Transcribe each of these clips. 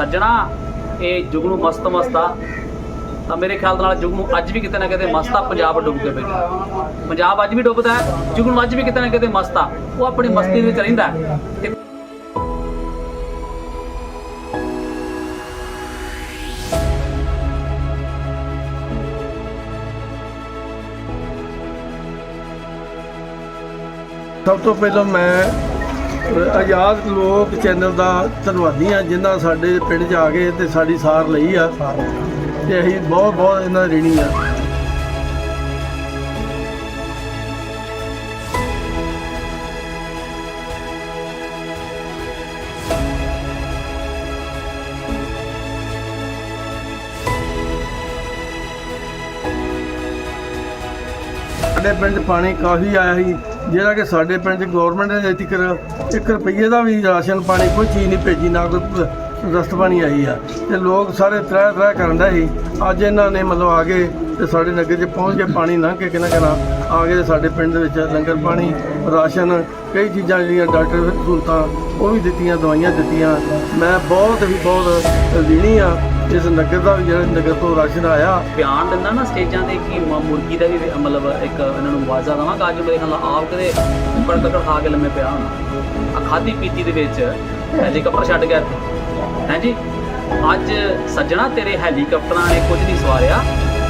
ਸੱਜਣਾ, ਇਹ ਜੁਗਨੂ ਮਸਤ ਮਸਤਾ ਤਾਂ ਮੇਰੇ ਖਿਆਲ ਨਾਲ ਜੁਗਨੂ ਅੱਜ ਵੀ ਕਿਤੇ ਨਾ ਕਿਤੇ ਮਸਤਾ ਪੰਜਾਬ ਡੁੱਬ ਕੇ ਪੰਜਾਬ ਅੱਜ ਵੀ ਡੁੱਬਦਾ ਹੈ, ਜੁਗਨੂ ਅੱਜ ਵੀ ਕਿਤੇ ਨਾ ਕਿਤੇ ਮਸਤਾ ਉਹ ਆਪਣੀ ਮਸਤੀ ਵਿੱਚ ਰਹਿੰਦਾ ਤੇ ਸਭ ਤੋਂ ਪਹਿਲਾਂ ਮੈਂ ਆਜ਼ਾਦ ਲੋਕ ਚੈਨਲ ਦਾ ਧੰਨਵਾਦੀ ਹਾਂ, ਜਿਨ੍ਹਾਂ ਸਾਡੇ ਪਿੰਡ 'ਚ ਆ ਕੇ ਤੇ ਸਾਡੀ ਸਾਰ ਲਈ ਆ। ਤੇ ਅਸੀਂ ਬਹੁਤ ਬਹੁਤ ਇਹਨਾਂ ਦੇ ঋਣੀ ਆ ਸਾਡੇ ਪਿੰਡ 'ਚ ਪਾਣੀ ਕਾਫੀ ਆਇਆ ਸੀ। ਜਿਹੜਾ ਕਿ ਸਾਡੇ ਪਿੰਡ 'ਚ ਗਵਰਨਮੈਂਟ ਨੇ ਅਜੇ ਤੱਕ 1 ਰੁਪਈਏ ਦਾ ਵੀ ਰਾਸ਼ਨ ਪਾਣੀ ਕੋਈ ਚੀਜ਼ ਨਹੀਂ ਭੇਜੀ, ਨਾ ਕੋਈ ਰਸਤ ਪਾਣੀ ਆਈ ਆ। ਤੇ ਲੋਕ ਸਾਰੇ ਤਰ੍ਹਾਂ ਤਰ੍ਹਾਂ ਕਰਨ ਦਾ ਸੀ। ਅੱਜ ਇਹਨਾਂ ਨੇ ਮਤਲਬ ਆ ਗਏ ਤੇ ਸਾਡੇ ਨਗਰ 'ਚ ਪਹੁੰਚ ਕੇ ਪਾਣੀ ਲੰਘ ਕੇ ਕਿਨਾ ਕਰਾਂ ਆ ਕੇ ਸਾਡੇ ਪਿੰਡ ਦੇ ਵਿੱਚ ਲੰਗਰ ਪਾਣੀ, ਰਾਸ਼ਨ, ਕਈ ਚੀਜ਼ਾਂ ਜਿਹੜੀਆਂ ਡਾਕਟਰ ਸਹੂਲਤਾਂ ਉਹ ਵੀ ਦਿੱਤੀਆਂ, ਦਵਾਈਆਂ ਦਿੱਤੀਆਂ। ਮੈਂ ਬਹੁਤ ਹੀ ਬਹੁਤ ਲੀਣੀ ਆ। ਇਸ ਨਗਰ ਦਾ ਵੀ ਜਿਹੜਾ ਨਗਰ ਤੋਂ ਰਾਸ਼ਨ ਆਇਆ। ਬਿਆਨ ਦਿੰਦਾ ਨਾ ਸਟੇਜਾਂ ਤੇ ਕਿ ਮ- ਮੁਰਗੀ ਦਾ ਵੀ ਮਤਲਬ ਇੱਕ ਇਹਨਾਂ ਨੂੰ ਮੁਆਵਜ਼ਾ ਦੇਵਾਂਗਾ ਅੱਜ ਮੇਰੇ ਖਿਆਲ ਨਾਲ ਆਪ ਕਦੇ ਉੱਪਰ ਤੱਕ ਖਾ ਕੇ ਲੰਮੇ ਪਿਆ ਹੋਣਾ। ਆ ਖਾਦੀ ਪੀਤੀ ਦੇ ਵਿੱਚ ਹੈਲੀਕਾਪਟਰ ਛੱਡ ਗਿਆ ਇੱਥੇ। ਹੈਂਜੀ ਅੱਜ ਸੱਜਣਾ ਤੇਰੇ ਹੈਲੀਕਾਪਟਰਾਂ ਨੇ ਕੁਝ ਨਹੀਂ ਸਵਾਰਿਆ,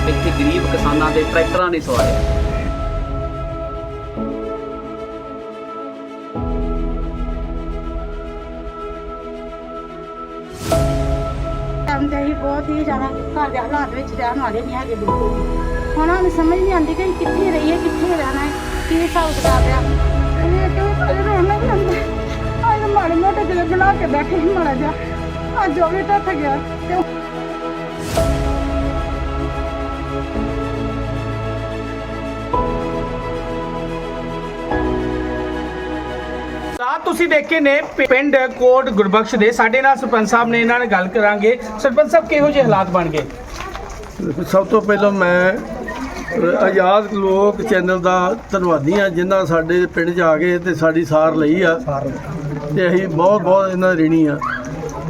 ਇੱਥੇ ਗਰੀਬ ਕਿਸਾਨਾਂ ਦੇ ਟਰੈਕਟਰਾਂ ਨੇ ਸਵਾਰਿਆ। ਟਾਈਮ ਤੇ ਹੀ ਬਹੁਤ ਹੀ ਜ਼ਿਆਦਾ ਘਰ ਦੇ ਹਾਲਾਤ ਵਿੱਚ ਰਹਿਣ ਵਾਲੇ ਨਹੀਂ ਹੈਗੇ ਬਿਲਕੁਲ। ਹੁਣ ਸਾਨੂੰ ਸਮਝ ਨਹੀਂ ਆਉਂਦੀ ਕਿ ਅਸੀਂ ਕਿੱਥੇ ਰਹੀਏ, ਕਿੱਥੇ ਰਹਿਣਾ ਹੈ, ਕੀ ਹਿਸਾਬ ਕਿਤਾਬ ਆ। ਇਹ ਕਿਉਂ ਰੋਣਾ ਵੀ ਆਉਂਦਾ ਅੱਜ ਮਾੜੇ ਮੋਟੇ ਜਿਹੜੇ ਬਣਾ ਕੇ ਬੈਠੇ ਸੀ ਮਾੜਾ ਜਿਹਾ। ਅੱਜ ਉਹ ਵੀ ਟੱਟ ਗਿਆ। ਤੇ ਉਹ- ਤੁਸੀਂ ਦੇਖੇ ਨੇ ਪਿੰਡ ਕੋਟ ਗੁਰਬਖਸ਼ ਦੇ। ਸਾਡੇ ਨਾਲ ਸਰਪੰਚ ਸਾਹਿਬ ਨੇ ਇਹਨਾਂ ਨਾਲ ਗੱਲ ਕਰਾਂਗੇ। ਸਰਪੰਚ ਸਾਹਿਬ, ਕਿਹੋ ਜਿਹੇ ਹਾਲਾਤ ਬਣ ਗਏ? ਸਭ ਤੋਂ ਪਹਿਲਾਂ ਮੈਂ ਆਜ਼ਾਦ ਲੋਕ ਚੈਨਲ ਦਾ ਧੰਨਵਾਦੀ ਹਾਂ, ਜਿਨ੍ਹਾਂ ਸਾਡੇ ਪਿੰਡ 'ਚ ਆ ਕੇ ਤੇ ਸਾਡੀ ਸਾਰ ਲਈ ਆ। ਤੇ ਅਸੀਂ ਬਹੁਤ ਬਹੁਤ ਇਹਨਾਂ ਦੇ ঋਣੀ ਆ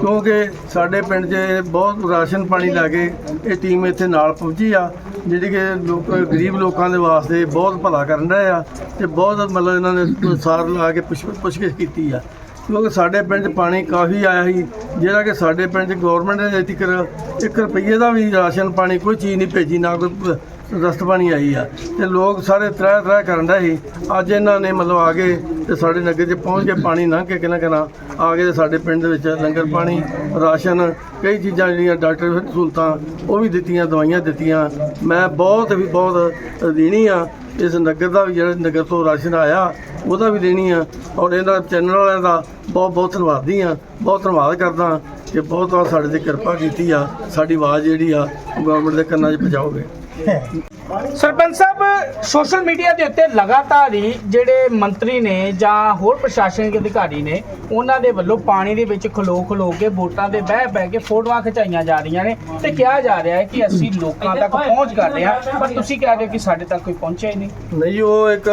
ਕਿਉਂਕਿ ਸਾਡੇ ਪਿੰਡ 'ਚ ਬਹੁਤ ਰਾਸ਼ਨ ਪਾਣੀ ਲੈ ਕੇ ਇਹ ਟੀਮ ਇੱਥੇ ਨਾਲ ਪਹੁੰਚੀ ਆ। ਜਿਹੜੀ ਕਿ ਲੋਕ ਗਰੀਬ ਲੋਕਾਂ ਦੇ ਵਾਸਤੇ ਬਹੁਤ ਭਲਾ ਕਰਨ ਰਹੇ ਆ ਤੇ ਬਹੁਤ ਮਤਲਬ ਇਹਨਾਂ ਨੇ ਸਾਰ ਲਾ ਕੇ ਪੁੱਛ ਪੁੱਛਗਿੱਛ ਕੀਤੀ ਆ। ਕਿਉਂਕਿ ਸਾਡੇ ਪਿੰਡ 'ਚ ਪਾਣੀ ਕਾਫੀ ਆਇਆ ਸੀ, ਜਿਹੜਾ ਕਿ ਸਾਡੇ ਪਿੰਡ 'ਚ ਗਵਰਨਮੈਂਟ ਨੇ ਅਜੇ ਤੱਕ 1 ਰੁਪਈਏ ਦਾ ਵੀ ਰਾਸ਼ਨ ਪਾਣੀ ਕੋਈ ਚੀਜ਼ ਨਹੀਂ ਭੇਜੀ, ਨਾ ਕੋਈ ਰਸਤ ਪਾਣੀ ਆਈ ਆ। ਤੇ ਲੋਕ ਸਾਰੇ ਤਰ੍ਹਾਂ ਤਰ੍ਹਾਂ ਕਰਨ ਦਾ ਸੀ। ਅੱਜ ਇਹਨਾਂ ਨੇ ਮਤਲਬ ਆ ਗਏ ਤੇ ਸਾਡੇ ਨਗਰ 'ਚ ਪਹੁੰਚ ਕੇ ਪਾਣੀ ਲੰਘ ਕੇ ਕਿਨਾ ਕਿਨਾ ਆ ਕੇ ਤੇ ਸਾਡੇ ਪਿੰਡ ਦੇ ਵਿੱਚ ਲੰਗਰ ਪਾਣੀ, ਰਾਸ਼ਨ, ਕਈ ਚੀਜ਼ਾਂ ਜਿਹੜੀਆਂ ਡਾਕਟਰ ਸਹੂਲਤਾਂ, ਉਹ ਵੀ ਦਿੱਤੀਆਂ, ਦਵਾਈਆਂ ਦਿੱਤੀਆਂ। ਮੈਂ ਬਹੁਤ ਵੀ ਬਹੁਤ ਦੇਣੀ ਆ। ਇਸ ਨਗਰ ਦਾ ਵੀ ਜਿਹੜਾ ਨਗਰ ਤੋਂ ਰਾਸ਼ਨ ਆਇਆ, ਉਹਦਾ ਵੀ ਦੇਣੀ ਆ। ਔਰ ਇਹਨਾਂ ਚੈਨਲ ਵਾਲਿਆਂ ਦਾ ਬਹੁਤ ਬਹੁਤ ਧੰਨਵਾਦੀ ਆ। ਬਹੁਤ ਧੰਨਵਾਦ ਕਰਦਾ ਕਿ ਬਹੁਤ ਬਹੁਤ ਸਾਡੇ ਤੇ ਕਿਰਪਾ ਕੀਤੀ ਆ। ਸਾਡੀ ਆਵਾਜ਼ ਜਿਹੜੀ ਆ ਗਵਰਨਮੈਂਟ ਦੇ ਕੰਨਾਂ 'ਚ ਪਹੁੰਚਾਓਗੇ। ਸਰਪੰਚ ਸਾਹਿਬ, ਸੋਸ਼ਲ ਮੀਡੀਆ ਦੇ ਉੱਤੇ ਲਗਾਤਾਰ ਹੀ ਜਿਹੜੇ ਮੰਤਰੀ ਨੇ ਜਾਂ ਹੋਰ ਪ੍ਰਸ਼ਾਸਨਿਕ ਅਧਿਕਾਰੀ ਨੇ, ਉਹਨਾਂ ਦੇ ਵੱਲੋਂ ਪਾਣੀ ਦੇ ਵਿੱਚ ਖਲੋ ਖਲੋ ਕੇ ਵੋਟਾਂ ਦੇ ਬਹਿ ਬਹਿ ਕੇ ਫੋਟੋਆਂ ਖਿਚਾਈਆਂ ਜਾ ਰਹੀਆਂ ਨੇ ਤੇ ਕਿਹਾ ਜਾ ਰਿਹਾ ਹੈ ਕਿ ਅਸੀਂ ਲੋਕਾਂ ਤੱਕ ਪਹੁੰਚ ਕਰ ਰਹੇ ਹਾਂ, ਪਰ ਤੁਸੀਂ ਕਹਿ ਰਹੇ ਹੋ ਕਿ ਸਾਡੇ ਤੱਕ ਕੋਈ ਪਹੁੰਚਿਆ ਹੀ ਨਹੀਂ। ਨਹੀਂ, ਉਹ ਇੱਕ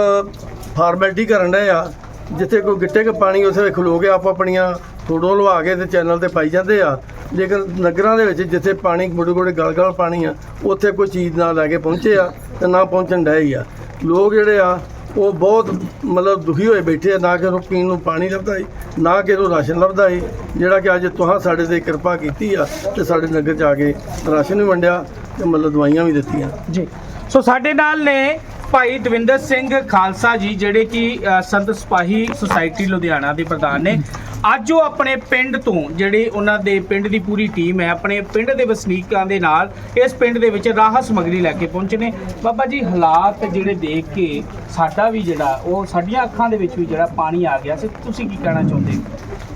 ਫਾਰਮੈਲਿਟੀ ਕਰਨ ਰਹੇ ਆ। ਜਿੱਥੇ ਕੋਈ ਗਿੱਟੇ ਕ ਪਾਣੀ ਉਸੇ ਖਲੋ ਕੇ ਆਪ ਆਪਣੀਆਂ ਫੋਟੋ ਲਵਾ ਕੇ ਤੇ ਚੈਨਲ ਤੇ ਪਾਈ ਜਾਂਦੇ ਆ। ਲੇਕਿਨ ਨਗਰਾਂ ਦੇ ਵਿੱਚ ਜਿੱਥੇ ਪਾਣੀ ਗੋੜੇ ਗੋੜੇ ਗਲ ਗਲ ਪਾਣੀ ਆ, ਉੱਥੇ ਕੋਈ ਚੀਜ਼ ਨਾ ਲੈ ਕੇ ਪਹੁੰਚੇ ਆ ਤੇ ਨਾ ਪਹੁੰਚਣ ਡਏ ਹੀ ਆ। ਲੋਕ ਜਿਹੜੇ ਆ, ਉਹ ਬਹੁਤ ਮਤਲਬ ਦੁਖੀ ਹੋਏ ਬੈਠੇ ਆ, ਨਾ ਕਿ ਉਹਨੂੰ ਪੀਣ ਨੂੰ ਪਾਣੀ ਲੱਭਦਾ ਏ, ਨਾ ਕਿ ਉਹਨੂੰ ਰਾਸ਼ਨ ਲੱਭਦਾ ਏ। ਜਿਹੜਾ ਕਿ ਅੱਜ ਤੁਹਾਂ ਸਾਡੇ ਤੇ ਕਿਰਪਾ ਕੀਤੀ ਆ ਤੇ ਸਾਡੇ ਨਗਰ ਚ ਆ ਕੇ ਰਾਸ਼ਨ ਵੀ ਵੰਡਿਆ ਤੇ ਮਤਲਬ ਦਵਾਈਆਂ ਵੀ ਦਿੱਤੀਆਂ। ਜੀ। ਸੋ ਸਾਡੇ ਨਾਲ ਨੇ ਭਾਈ ਦਵਿੰਦਰ ਸਿੰਘ ਖਾਲਸਾ ਜੀ, ਜਿਹੜੇ ਕਿ ਸੰਤ ਸਿਪਾਹੀ ਸੁਸਾਇਟੀ ਲੁਧਿਆਣਾ ਦੇ ਪ੍ਰਧਾਨ ਨੇ। ਅੱਜ ਉਹ ਆਪਣੇ ਪਿੰਡ ਤੋਂ, ਜਿਹੜੇ ਉਹਨਾਂ ਦੇ ਪਿੰਡ ਦੀ ਪੂਰੀ ਟੀਮ ਹੈ, ਆਪਣੇ ਪਿੰਡ ਦੇ ਵਸਨੀਕਾਂ ਦੇ ਨਾਲ ਇਸ ਪਿੰਡ ਦੇ ਵਿੱਚ ਰਾਹਤ ਸਮੱਗਰੀ ਲੈ ਕੇ ਪਹੁੰਚੇ ਨੇ। ਬਾਬਾ ਜੀ, ਹਾਲਾਤ ਜਿਹੜੇ ਦੇਖ ਕੇ ਸਾਡਾ ਵੀ ਜਿਹੜਾ, ਉਹ ਸਾਡੀਆਂ ਅੱਖਾਂ ਦੇ ਵਿੱਚ ਵੀ ਜਿਹੜਾ ਪਾਣੀ ਆ ਗਿਆ ਸੀ, ਤੁਸੀਂ ਕੀ ਕਹਿਣਾ ਚਾਹੁੰਦੇ ਹੋ?